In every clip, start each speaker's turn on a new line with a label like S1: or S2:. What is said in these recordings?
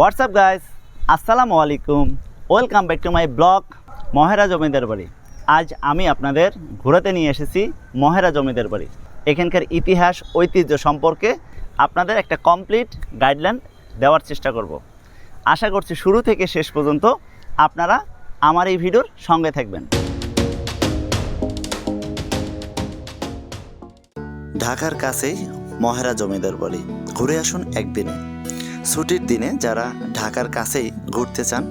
S1: WhatsApp guys আসসালামু আলাইকুম welcome back to my vlog Mohera জমিদার বাড়ি আজ আমি আপনাদের ঘোরাতে নিয়ে এসেছি মহেরা জমিদার বাড়ি। এখানকার ইতিহাস, ঐতিহ্য সম্পর্কে আপনাদের একটা কমপ্লিট গাইডলাইন দেওয়ার চেষ্টা করব। আশা করছি শুরু থেকে শেষ পর্যন্ত আপনারা আমার এই ভিডিওর সঙ্গে থাকবেন।
S2: ঢাকার কাছেই মহেরা জমিদার বাড়ি। ঘুরে আসুন একদিনে। ছুটির দিনে যারা ঢাকার কাছেই ঘুরতে চান,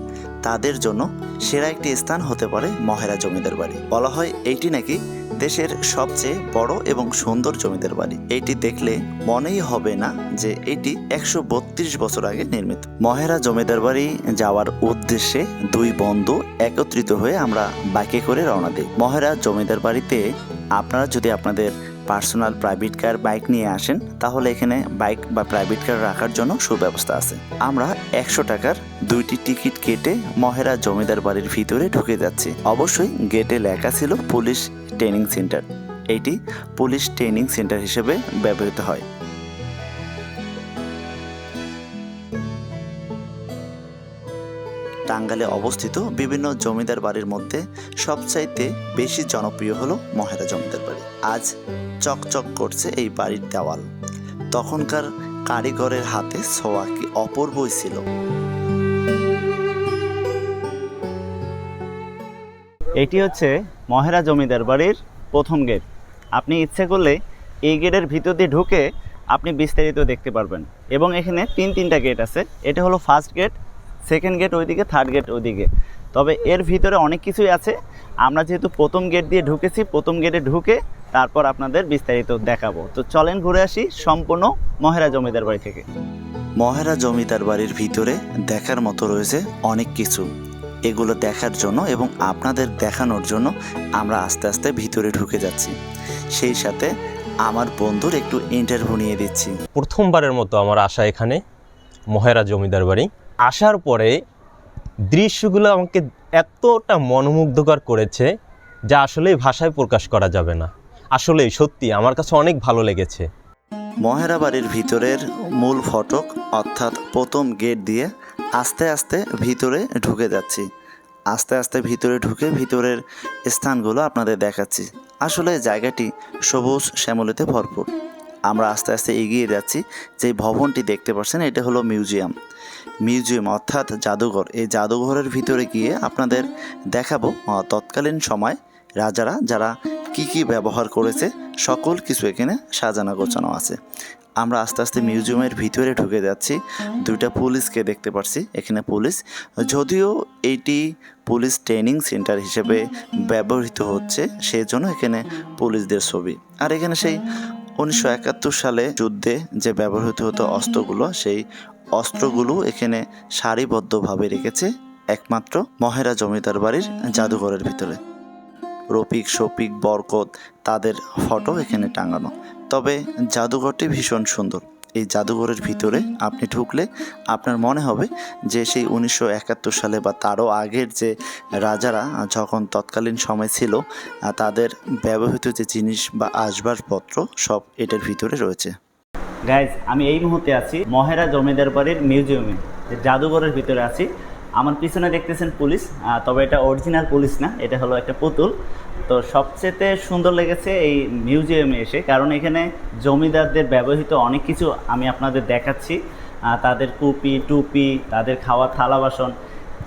S2: তাদের জন্য সেরা একটি স্থান হতে পারে মহেরা জমিদার বাড়ি। বলা হয় এইটি নাকি দেশের সবচেয়ে বড় এবং সুন্দর জমিদার বাড়ি। এটি দেখলে মনেই হবে না যে এটি একশো বত্রিশ বছর আগে নির্মিত। মহেরা জমিদার বাড়ি যাওয়ার উদ্দেশ্যে দুই বন্ধু একত্রিত হয়ে আমরা বাইকে করে রওনা দিই। মহেরা জমিদার বাড়িতে আপনারা যদি আপনাদের পার্সোনাল প্রাইভেট কার বাইক নিয়ে আসেন, তাহলে এখানে বাইক বা প্রাইভেট কার রাখার জন্য সুব্যবস্থা আছে। আমরা একশো টাকার দুইটি টিকিট কেটে মহেরা জমিদার বাড়ির ভিতরে ঢুকে যাচ্ছি। অবশ্যই গেটে লেখা ছিল পুলিশ ট্রেনিং সেন্টার। এটি পুলিশ ট্রেনিং সেন্টার হিসেবে ব্যবহৃত হয়। টাঙ্গালে অবস্থিত বিভিন্ন জমিদার বাড়ির মধ্যে সবচাইতে বেশি জনপ্রিয় হলো মহেরা জমিদার বাড়ি। আজ চকচক করছে এই বাড়ির দেওয়াল। তখনকার কারিগরের হাতে ছোঁয়া কি অপূর্বই ছিল।
S1: এটি হচ্ছে মহেরা জমিদার বাড়ির প্রথম গেট। আপনি ইচ্ছে করলে এই গেটের ভিতর দিয়ে ঢুকে আপনি বিস্তারিত দেখতে পারবেন। এবং এখানে তিন, তিনটা গেট আছে। এটা হলো ফার্স্ট গেট সেকেন্ড গেট ওইদিকে থার্ড গেট ওইদিকে। তবে এর ভিতরে অনেক কিছুই আছে। আমরা যেহেতু প্রথম গেট দিয়ে ঢুকেছি, প্রথম গেটে ঢুকে তারপর আপনাদের বিস্তারিত দেখাবো। তো চলেন ঘুরে আসি সম্পূর্ণ মহেরা জমিদার বাড়ি থেকে।
S2: মহেরা জমিদার বাড়ির ভিতরে দেখার মতো রয়েছে অনেক কিছু। এগুলো দেখার জন্য এবং আপনাদের দেখানোর জন্য আমরা আস্তে আস্তে ভিতরে ঢুকে যাচ্ছি। সেই সাথে আমার বন্ধুর একটু ইন্টারভিউ নিয়ে দিচ্ছি।
S3: প্রথমবারের মতো আমার আসা এখানে মহেরা জমিদার বাড়ি। আসার পরে দৃশ্যগুলো আমাকে এতটা মনোমুগ্ধকর করেছে যা আসলে ভাষায় প্রকাশ করা যাবে না। আসলেই সত্যি আমার কাছে অনেক ভালো লেগেছে।
S2: মহেরা বাড়ির ভিতরের মূল ফটক, অর্থাৎ প্রথম গেট দিয়ে আস্তে আস্তে ভিতরে ঢুকে যাচ্ছি। আস্তে আস্তে ভিতরে ঢুকে ভিতরের স্থানগুলো আপনাদের দেখাচ্ছি। আসলে জায়গাটি সবুজ শ্যামলিতে ভরপুর। আমরা আস্তে আস্তে এগিয়ে যাচ্ছি, যে ভবনটি দেখতে পাচ্ছেন, এটা হলো মিউজিয়াম। মিউজিয়াম, অর্থাৎ জাদুঘর। এই জাদুঘরের ভিতরে গিয়ে আপনাদের দেখাবো তৎকালীন সময় রাজারা, যারা কি কি ব্যবহার করেছে, সকল কিছু এখানে সাজানো গোছানো আছে। আমরা আস্তে আস্তে মিউজিয়ামের ভিতরে ঢুকে যাচ্ছি, দুইটা পুলিশকে দেখতে পাচ্ছি এখানে পুলিশ। যদিও এইটি পুলিশ ট্রেনিং সেন্টার হিসেবে ব্যবহৃত হচ্ছে সেই জন্য এখানে পুলিশদের ছবি। আর এখানে সেই উনিশশো একাত্তর সালে যুদ্ধে যে ব্যবহৃত হতো অস্ত্রগুলো, সেই অস্ত্রগুলো এখানে সারিবদ্ধভাবে রেখেছে একমাত্র মহেরা জমিদার বাড়ির জাদুঘরের ভিতরে। রফিক, শফিক, বরকত তাদের ফটো এখানে টাঙানো। তবে জাদুঘরটি ভীষণ সুন্দর। এই জাদুঘরের ভিতরে আপনি ঢুকলে আপনার মনে হবে যে সেই উনিশশো একাত্তর সালে বা তারও আগের যে রাজারা যখন তৎকালীন সময় ছিল তাদের ব্যবহৃত যে জিনিস বা আসবাবপত্র সব এটার ভিতরে রয়েছে।
S1: গাইজ আমি এই মুহূর্তে আছি মহেরা জমিদার বাড়ির মিউজিয়ামে। জাদুঘরের ভিতরে আছি। আমার পিছনে দেখতেছেন পুলিশ তবে এটা অরিজিনাল পুলিশ না, এটা হলো একটা পুতুল। তো সবচেয়ে সুন্দর লেগেছে এই মিউজিয়ামে এসে, কারণ এখানে জমিদারদের ব্যবহৃত অনেক কিছু আমি আপনাদের দেখাচ্ছি। তাদের কুপি, টুপি, তাদের খাওয়া থালা বাসন।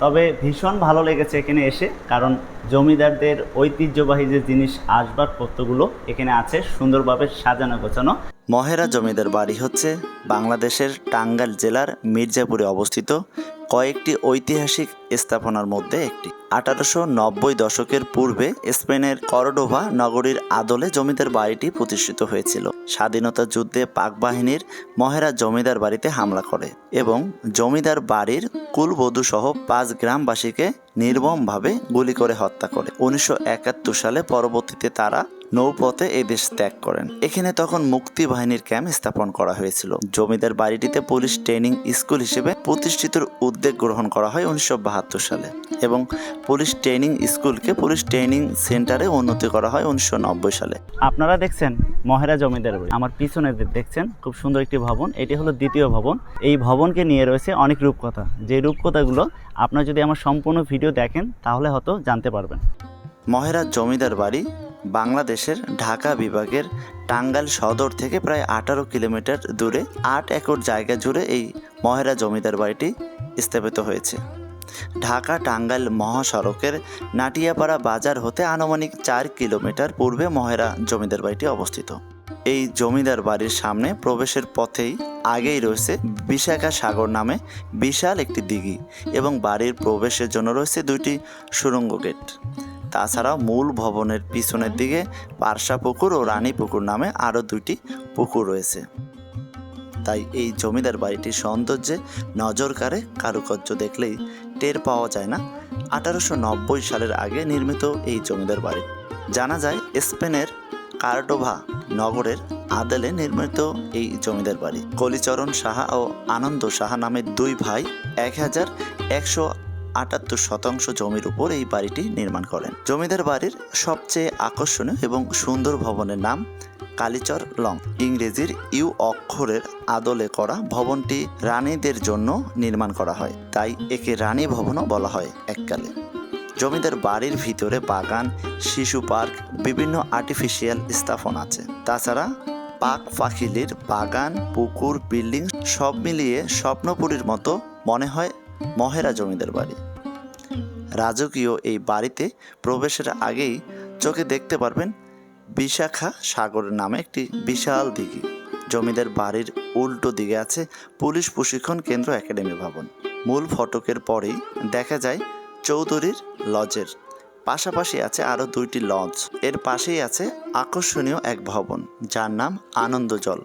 S1: তবে ভীষণ ভালো লেগেছে এখানে এসে, কারণ জমিদারদের ঐতিহ্যবাহী যে জিনিস আসবাবপত্রগুলো এখানে আছে, সুন্দরভাবে সাজানো গোছানো।
S2: মহেরা জমিদার বাড়ি হচ্ছে বাংলাদেশের টাঙ্গাইল জেলার মির্জাপুরে অবস্থিত কয়েকটি ঐতিহাসিক স্থাপনার মধ্যে একটি। আঠারোশো নব্বই দশকের পূর্বে স্পেনের করডোভা নগরীর আদলে জমিদার বাড়িটি প্রতিষ্ঠিত হয়েছিল। স্বাধীনতা যুদ্ধে পাক বাহিনীর মহেরা জমিদার বাড়িতে হামলা করে এবং জমিদার বাড়ির কুলবধূ সহ পাঁচ গ্রামবাসীকে নির্মমভাবে গুলি করে হত্যা করে। উনিশশো একাত্তর সালে পরবর্তীতে তারা নৌপথে এই দেশ ত্যাগ করেন। এখানে তখন মুক্তি বাহিনীর ক্যাম্প স্থাপন করা হয়েছিল। জমিদার বাড়িটিতে পুলিশ ট্রেনিং স্কুল হিসেবে প্রতিষ্ঠিতর উদ্যোগ গ্রহণ করা হয় উনিশশো বাহাত্তর সালে এবং পুলিশ ট্রেনিং স্কুলকে পুলিশ ট্রেনিং সেন্টারে উন্নতি করা হয় উনিশশো নব্বই সালে।
S1: আপনারা দেখছেন মহেরা জমিদার বাড়ি। আমার পিছনে দেখছেন খুব সুন্দর একটি ভবন। এটি হলো দ্বিতীয় ভবন। এই ভবনকে নিয়ে রয়েছে অনেক রূপকথা। যে রূপকথাগুলো আপনারা যদি আমার সম্পূর্ণ ভিডিও দেখেন তাহলে হয়তো জানতে পারবেন।
S2: মহেরা জমিদার বাড়ি বাংলাদেশের ঢাকা বিভাগের টাঙ্গাইল সদর থেকে প্রায় আঠারো কিলোমিটার দূরে আট একর জায়গা জুড়ে এই মহেরা জমিদার বাড়িটি স্থাপিত হয়েছে। ঢাকা টাঙ্গাইল মহাসড়কের নাটিয়াপাড়া বাজার হতে আনুমানিক চার কিলোমিটার পূর্বে মহেরা জমিদার বাড়িটি অবস্থিত। এই জমিদার বাড়ির সামনে প্রবেশের পথেই আগেই রয়েছে বিশাখা সাগর নামে বিশাল একটি দিঘি এবং বাড়ির প্রবেশের জন্য রয়েছে দুইটি সুড়ঙ্গ গেট। তাছাড়াও মূল ভবনের পিছনের দিকে পারসা পুকুর ও রানী পুকুর নামে আরও দুটি পুকুর রয়েছে। তাই এই জমিদার বাড়িটির সৌন্দর্যে নজর কাড়ে কারুকার্য দেখলেই টের পাওয়া যায় না, আঠারোশো নব্বই সালের আগে নির্মিত এই জমিদার বাড়ি। জানা যায় স্পেনের কার্ডোভা নগরের আদেলে নির্মিত এই জমিদার বাড়ি। কলিচরণ সাহা ও আনন্দ সাহা নামের দুই ভাই এক হাজার একশো আটাত্তর শতাংশ জমির উপর এই বাড়িটি নির্মাণ করেন। জমিদার বাড়ির সবচেয়ে আকর্ষণীয় এবং সুন্দর ভবনের নাম কালীচর লং। ইংরেজির ইউ অক্ষরের আদলে করা ভবনটি রানীদের জন্য নির্মাণ করা হয়, তাই একে রানী ভবনও বলা হয় এককালে। জমিদার বাড়ির ভিতরে বাগান, শিশু পার্ক, বিভিন্ন আর্টিফিশিয়াল স্থাপন আছে। তাছাড়া পাক পাখিলির বাগান, পুকুর, বিল্ডিং সব মিলিয়ে স্বপ্নপুরীর মতো মনে হয় মহেরা জমিদার বাড়ি। রাজকীয় এই বাড়িতে প্রবেশের আগেই চোখে দেখতে পারবেন বিশাখা সাগর নামে একটি বিশাল দিঘি। জমিদার বাড়ির উল্টো দিকে আছে পুলিশ প্রশিক্ষণ কেন্দ্র, একাডেমি ভবন। মূল ফটকের পরেই দেখা যায় চৌধুরীর লজের। পাশাপাশি আছে আরও দুইটি লজ। এর পাশেই আছে আকর্ষণীয় এক ভবন, যার নাম আনন্দজল।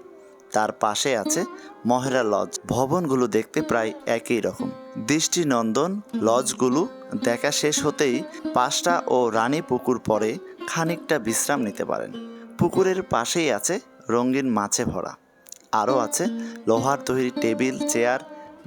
S2: তার পাশে আছে মহেরা লজ। ভবনগুলো দেখতে প্রায় একই রকম। দৃষ্টিনন্দন লজগুলো দেখা শেষ হতেই পাঁচটা ও রানী পুকুর পরে খানিকটা বিশ্রাম নিতে পারেন। পুকুরের পাশেই আছে রঙিন মাছে ভরা। আরও আছে লোহার তৈরি টেবিল, চেয়ার,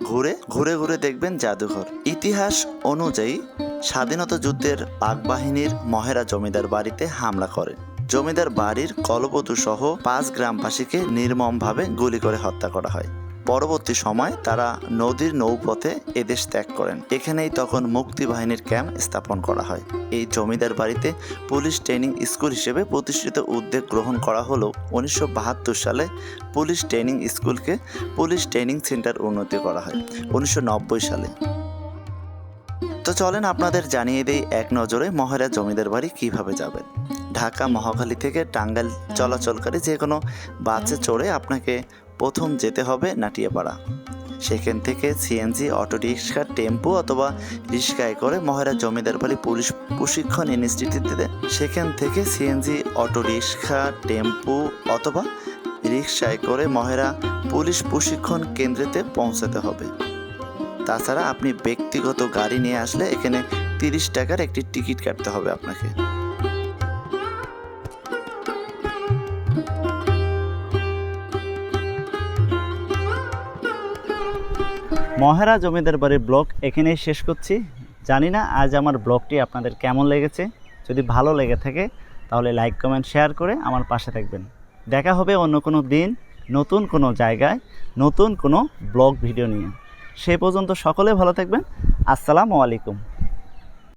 S2: ঘুরে ঘুরে ঘুরে দেখবেন জাদুঘর। ইতিহাস অনুযায়ী স্বাধীনতা যুদ্ধের পাক বাহিনীর মহেরা জমিদার বাড়িতে হামলা করে জমিদার বাড়ির কলবধূ সহ পাঁচ গ্রামবাসীকে নির্মমভাবে গুলি করে হত্যা করা হয়। পরবর্তী সময় তারা নদীর নৌপথে এদেশ ত্যাগ করেন। এখানেই তখন মুক্তি বাহিনীর ক্যাম্প স্থাপন করা হয়। এই জমিদার বাড়িতে পুলিশ ট্রেনিং স্কুল হিসেবে প্রতিষ্ঠিত উদ্যোগ গ্রহণ করা হলো উনিশশো বাহাত্তর সালে পুলিশ ট্রেনিং স্কুলকে পুলিশ ট্রেনিং সেন্টার উন্নতি করা হয় উনিশশো নব্বই সালে। তো চলেন আপনাদের জানিয়ে দেই এক নজরে মহেরা জমিদার বাড়ি কীভাবে যাবেন। ঢাকা মহাখালী থেকে টাঙ্গাইল চলাচলকারী যে কোনো বাসে চড়ে আপনাকে প্রথম যেতে হবে নাটিয়াপাড়া। সেখান থেকে সিএনজি অটো রিক্সা টেম্পো অথবা রিক্সায় করে মহেরা জমিদার বাড়ি পুলিশ প্রশিক্ষণ ইনস্টিটিউটে। সেখান থেকে সিএনজি অটো রিক্সা টেম্পো অথবা রিক্সায় করে মহেরা পুলিশ প্রশিক্ষণ কেন্দ্রেতে পৌঁছাতে হবে। তাছাড়া আপনি ব্যক্তিগত গাড়ি নিয়ে আসলে এখানে তিরিশ টাকার একটি টিকিট কাটতে হবে আপনাকে।
S1: মহেরা জমিদার বাড়ির ব্লগ এখানেই শেষ করছি। জানি না আজ আমার ব্লগটি আপনাদের কেমন লেগেছে। যদি ভালো লেগে থাকে, তাহলে লাইক, কমেন্ট, শেয়ার করে আমার পাশে থাকবেন। দেখা হবে অন্য কোনো দিন, নতুন কোনো জায়গায়, নতুন কোনো ব্লগ ভিডিও নিয়ে। সে পর্যন্ত সকলে ভালো থাকবেন। আসসালামু আলাইকুম।